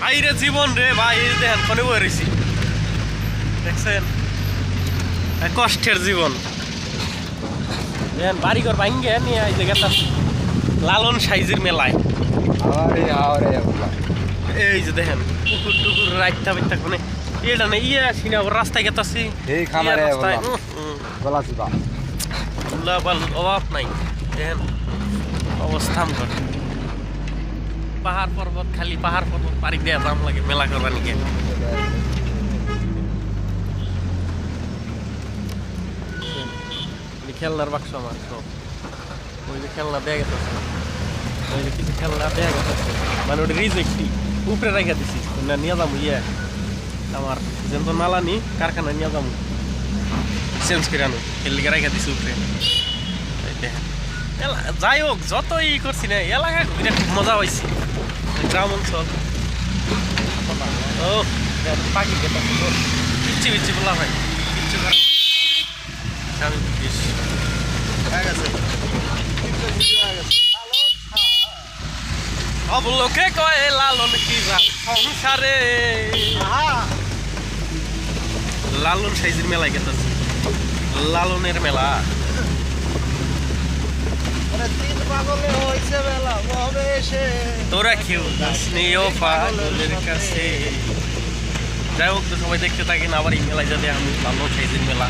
ভাই রে জীবন রে ভাই এই দেখেন ফোনে বয়ে রয়েছি দেখছেন? কষ্টের জীবন। দেখেন বাড়িঘর ভাঙ্গে নিয়ে এই জায়গাটা লালন সাইজের মেলায়। এই যে দেখেন পুকুর টুকুর রাইতা বাইতা কোনে এটা না ইয়ে আসি না ওর রাস্তায় গেতাছি। এই খামারে রাস্তায় গলা চিপা। অভাব নাই। দেখেন অবস্থা কর পাহাড় পর্বত, খালি পাহাড় পর্বত পাড়ি দেওয়া দাম লাগে, মেলা করবা নিকে। এই খেলনার বাক্স আমার, সব। ওই যে খেলনা ব্যাগ আছে। ওই যে কিছু খেলনা ব্যাগ আছে। মানে ওটা রিজেক্টই। উপরে রেখে দিছি। না, নিয়ে যাব ইয়ে। আমার যেন মালা নি কারখানা নিয়ে যাব চেঞ্জ করে আনো। খেললিকে রেখে দিছি উপরে। যাই হোক যত ই করছি না, এলাকা ঘুরে খুব মজা হয়েছে গ্রাম অঞ্চল। ও পাখি খেতে পিচ্ছি পিচ্ছি বলা ভাই। গেছে। অবলোকে কয় লালন কি সংসারে। লালন সাইজের মেলায় গেতেছে। লালনের মেলা। তিন হইছে বেলা ববে এসে। তোরা কেউ স্নেহ পাগলের কাছে। যাই হোক, তো সবাই দেখতে থাকেন, আবার এই মেলায় যাতে আমি লালন সাইজের মেলা।